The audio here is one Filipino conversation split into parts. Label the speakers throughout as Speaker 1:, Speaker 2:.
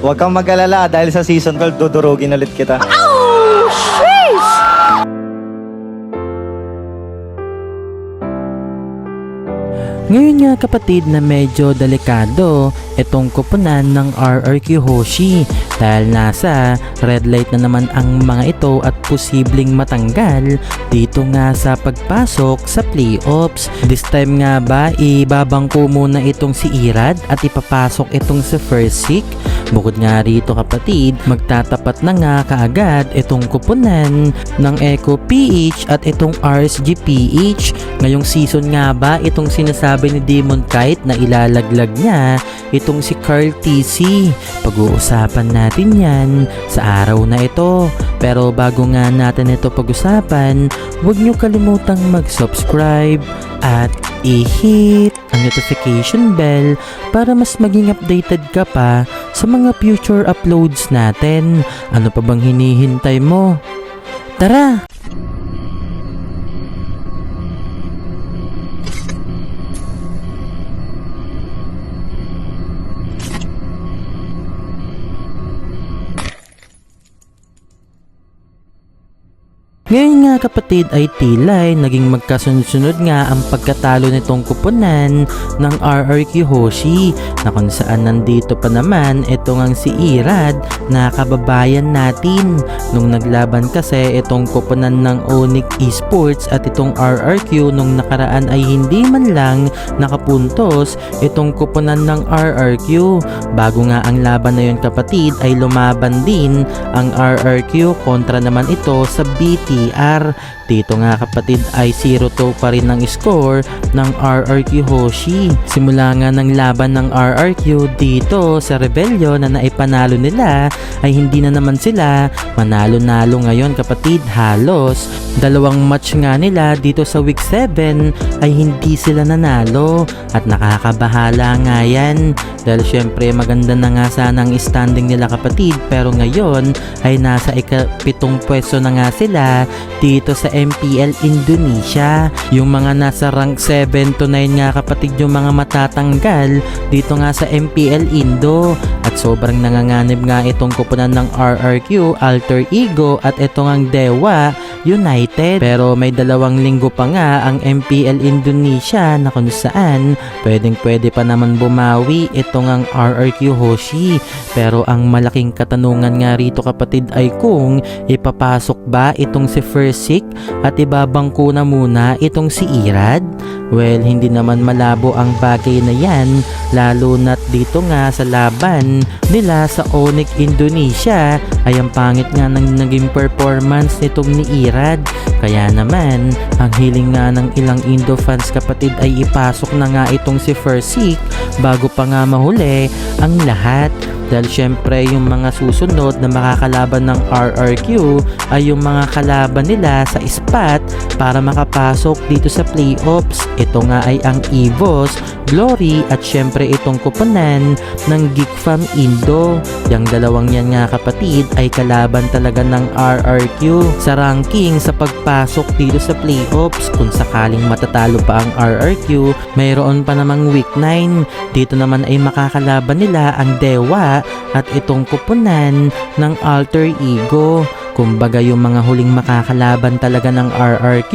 Speaker 1: Huwag kang mag-alala dahil sa season 12 dudurugin ulit kita.
Speaker 2: Ngayon nga kapatid na medyo delikado itong kupunan ng RRQ Hoshi dahil nasa red light na naman ang mga ito at posibleng matanggal dito nga sa pagpasok sa playoffs. This time nga ba ibabangko muna itong si Irad at ipapasok itong si First Sick? Bukod nga rito kapatid, magtatapat na nga kaagad itong kupunan ng Eco PH at itong RSG PH. Ngayong season nga ba itong sinasabi ni Demon Kite na ilalaglag niya itong si Carl TC. Pag-uusapan natin yan sa araw na ito. Pero bago nga natin ito pag-usapan, huwag niyo kalimutang mag-subscribe at i-hit ang notification bell para mas maging updated ka pa sa mga future uploads natin. Ano pa bang hinihintay mo? Tara! Ngayon nga kapatid ay tilay naging magkasunod-sunod nga ang pagkatalo nitong kupunan ng RRQ Hoshi na kung saan nandito pa naman ito ngang si Irad na kababayan natin. Nung naglaban kasi itong kupunan ng Onyx Esports at itong RRQ nung nakaraan ay hindi man lang nakapuntos itong kupunan ng RRQ bago nga ang laban na yun kapatid ay lumaban din ang RRQ kontra naman ito sa BTR. Dito nga kapatid ay 0-2 pa rin ang score ng RRQ Hoshi. Simula nga ng laban ng RRQ dito sa Rebellion na naipanalo nila ay hindi na naman sila manalo-nalo ngayon kapatid halos. Dalawang match nga nila dito sa week 7 ay hindi sila nanalo at nakakabahala nga yan dahil syempre maganda na nga sana ang standing nila kapatid pero ngayon ay nasa ikapitong pwesto na nga sila dito sa MPL Indonesia. Yung mga nasa rank 7 to 9 nga kapatid yung mga matatanggal dito nga sa MPL Indo at sobrang nanganganib nga itong kupunan ng RRQ, Alter Ego at ito ngang Dewa United. Pero may dalawang linggo pa nga ang MPL Indonesia na kung saan pwedeng pwede pa naman bumawi ito ngang RRQ Hoshi. Pero ang malaking katanungan nga rito kapatid ay kung ipapasok ba itong si Firsick at ibabangko na muna itong si Irad? Well, hindi naman malabo ang bagay na yan lalo na't dito nga sa laban nila sa Onyx Indonesia ay ang pangit nga ng naging performance nitong ni Irad. Kaya naman, ang hiling nga ng ilang Indo fans kapatid ay ipasok na nga itong si Firsick bago pa nga mahuli ang lahat. Dahil syempre yung mga susunod na makakalaban ng RRQ ay yung mga kalaban nila sa spot para makapasok dito sa playoffs. Ito nga ay ang EVOS, Glory at syempre itong kupunan ng Geek Fam Indo. Yung dalawang yan nga kapatid ay kalaban talaga ng RRQ sa ranking sa pagpasok dito sa playoffs. Kung sakaling matatalo pa ang RRQ, mayroon pa namang week 9. Dito naman ay makakalaban nila ang Dewa at itong kupunan ng Alter Ego. Kumbaga yung mga huling makakalaban talaga ng RRQ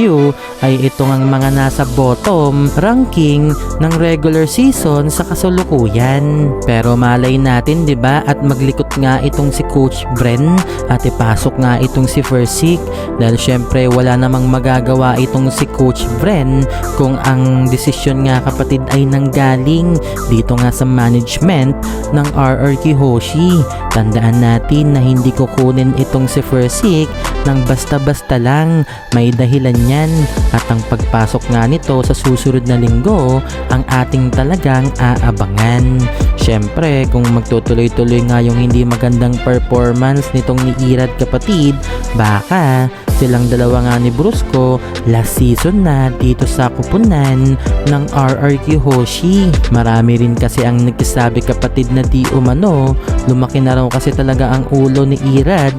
Speaker 2: ay ito ang mga nasa bottom ranking ng regular season sa kasulukuyan. Pero malay natin 'di ba at maglikot nga itong si Coach Bren at ipasok nga itong si Versick dahil syempre wala namang magagawa itong si Coach Bren kung ang desisyon nga kapatid ay nanggaling dito nga sa management ng RRQ Hoshi. Tandaan natin na hindi kukunin itong si Versick ng basta-basta lang. May dahilan yan at ang pagpasok nga nito sa susunod na linggo ang ating talagang aabangan. Syempre, kung magtutuloy-tuloy nga yung hindi magandang performance nitong ni Irad kapatid, baka silang dalawa nga ni Brusco last season na dito sa kupunan ng RRQ Hoshi. Marami rin kasi ang nagsasabi kapatid na di umano, lumaki na raw kasi talaga ang ulo ni Irad,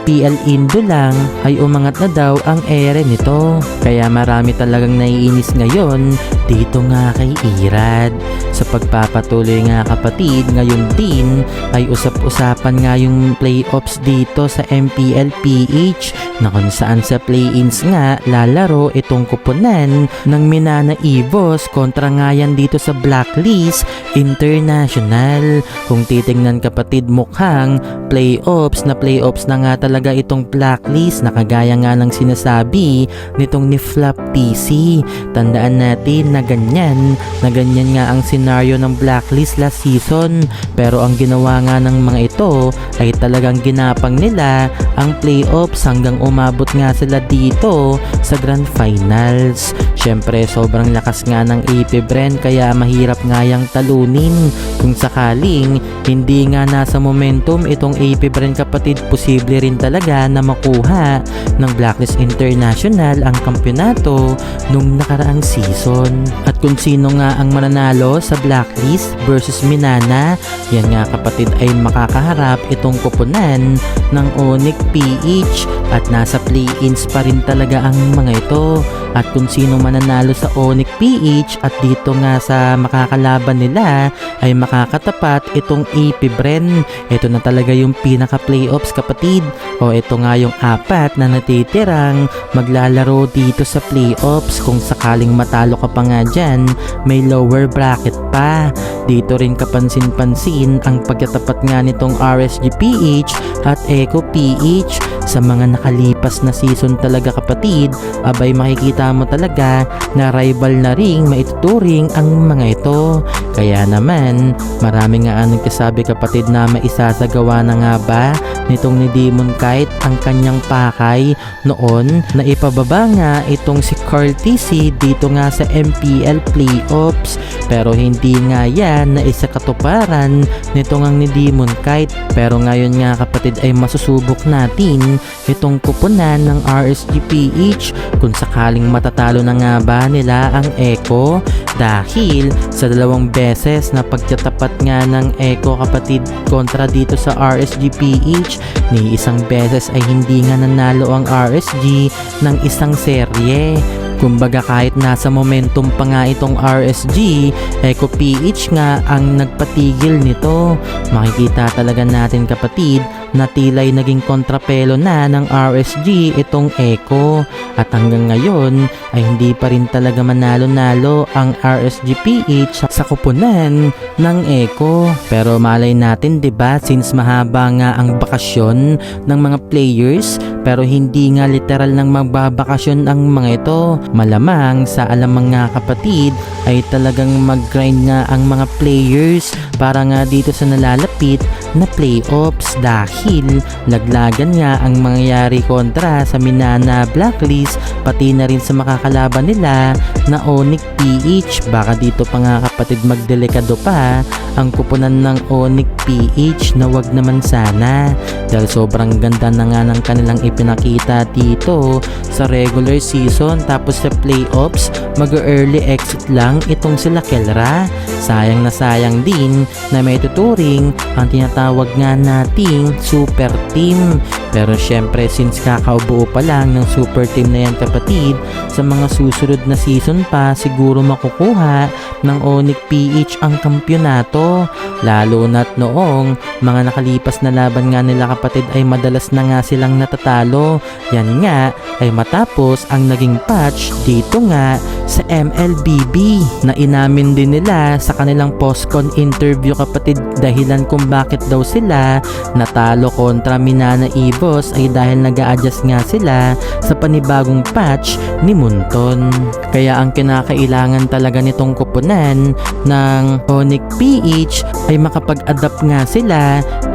Speaker 2: nag-MPL Indo lang ay umangat na daw ang ere nito. Kaya marami talagang naiinis ngayon dito nga kay Irad. Sa pagpapatuloy nga kapatid, ngayon din ay usap-usapan nga yung playoffs dito sa MPL PH na kung saan sa play-ins nga lalaro itong kupunan ng Minana Evos kontra nga yan dito sa Blacklist International. Kung titingnan kapatid mukhang playoffs na playoffs na nga talaga itong Blacklist na kagaya nga ng sinasabi nitong ni Flap TC. Tandaan natin na ganyan, na ganyan nga ang senaryo ng Blacklist last season pero ang ginawa nga ng mga ito ay talagang ginapang nila ang playoffs hanggang umabot nga sila dito sa Grand Finals. Syempre sobrang lakas nga ng AP Bren kaya mahirap nga yang talunin kung sakaling hindi nga nasa momentum itong AP Bren kapatid posible rin talaga na makuha ng Blacklist International ang kampyonato nung nakaraang season. At kung sino nga ang mananalo sa Blacklist versus Minana, yan nga kapatid ay makakaharap itong kupunan ng Onyx PH at nasa play-ins pa rin talaga ang mga ito. At kung sino mananalo sa Onyx PH at dito nga sa makakalaban nila ay makakatapat itong AP Bren. Ito na talaga yung pinaka-playoffs kapatid. O ito nga yung apat na natitirang maglalaro dito sa playoffs. Kung sakaling matalo ka pa nga dyan, may lower bracket pa. Dito rin kapansin-pansin ang pagkatapat nga nitong RSG PH at Eco PH sa mga nakalipas na season talaga kapatid, abay makikita mo talaga na rival na ring maituturing ang mga ito. Kaya naman, marami nga ang nagkasabi kapatid na maisasagawa na nga ba nitong ni Demon Kite ang kanyang pakay noon na ipababa nga itong si Carl TC dito nga sa MPL Playoffs pero hindi nga yan na isa katuparan nito nga ni Demon Kite pero ngayon nga kapatid ay masusubok natin itong kupunan ng RSGPH kung sakaling matatalo na nga ba nila ang Echo? Dahil sa dalawang beses na pagkatapat nga ng Echo kapatid kontra dito sa RSGPH ni isang beses ay hindi nga nanalo ang RSG ng isang serye Kumbaga kahit nasa momentum pa nga itong RSG, Eco PH nga ang nagpatigil nito. Makikita talaga natin kapatid na tilay naging kontrapelo na ng RSG itong Eco. At hanggang ngayon ay hindi pa rin talaga manalo-nalo ang RSG PH sa kupunan ng Eco. Pero malay natin 'di ba since mahaba nga ang bakasyon ng mga players pero hindi nga literal nang magbabakasyon ang mga ito. Malamang sa alam mga kapatid ay talagang mag-grind nga ang mga players para nga dito sa nalalapit na playoffs dahil laglagan nga ang mangyayari kontra sa Minana Blacklist pati na rin sa makakalaban nila na Onyx PH baka dito pa nga kapatid magdelikado pa ang kupunan ng Onyx PH na wag naman sana. Dahil sobrang ganda na nga ng kanilang ipinakita dito sa regular season. Tapos sa playoffs mag-early exit lang itong sila Kelra. Sayang na sayang din na may tuturing ang tinatawag nga nating super team pero syempre since kakaubuo pa lang ng super team na yan kapatid sa mga susunod na season pa siguro makukuha ng Onyx PH ang kampyonato. Lalo na't noong mga nakalipas na laban nga nila kapatid ay madalas na nga silang natatalo. Yan nga ay matapos ang naging patch dito nga sa MLBB na inamin din nila sa kanilang postcon interview kapatid dahilan kung bakit daw sila natalo kontra Minana Evos ay dahil nag adjust nga sila sa panibagong patch ni Munton. Kaya ang kinakailangan talaga nitong kupunan ng Onyx PH ay makapag-adapt nga sila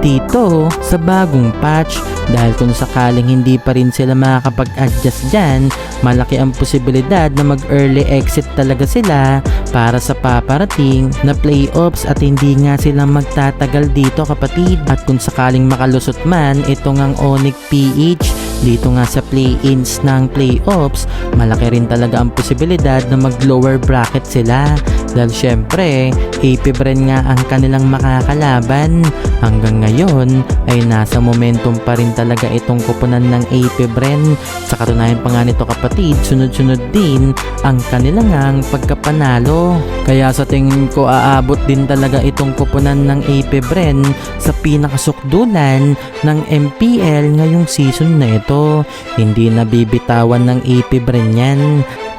Speaker 2: dito sa bagong patch dahil kung sakaling hindi pa rin sila makakapag-adjust dyan, malaki ang posibilidad na mag-early exit talaga sila para sa paparating na playoffs at hindi nga sila magtatagal dito kapatid. At kung sakaling makalusot man itong ang Onyx PH dito nga sa play-ins ng playoffs malaki rin talaga ang posibilidad na mag lower bracket sila Dahil syempre, AP Bren nga ang kanilang makakalaban. Hanggang ngayon ay nasa momentum pa rin talaga itong kupunan ng AP Bren. Sa katunayan pa nga nito kapatid, sunod-sunod din ang kanilang ang pagkapanalo. Kaya sa tingin ko aabot din talaga itong kupunan ng AP Bren sa pinakasukdulan ng MPL ngayong season na ito. Hindi nabibitawan ng AP Bren yan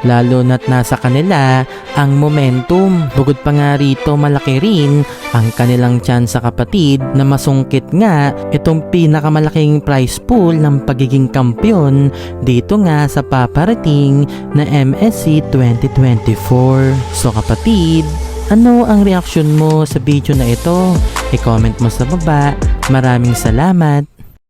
Speaker 2: lalo na't nasa kanila ang momentum. Bukod pa nga rito malaki rin ang kanilang tsansa kapatid na masungkit nga itong pinakamalaking prize pool ng pagiging kampyon dito nga sa paparating na MSC 2024. So kapatid, ano ang reaksyon mo sa video na ito? I-comment mo sa baba. Maraming salamat!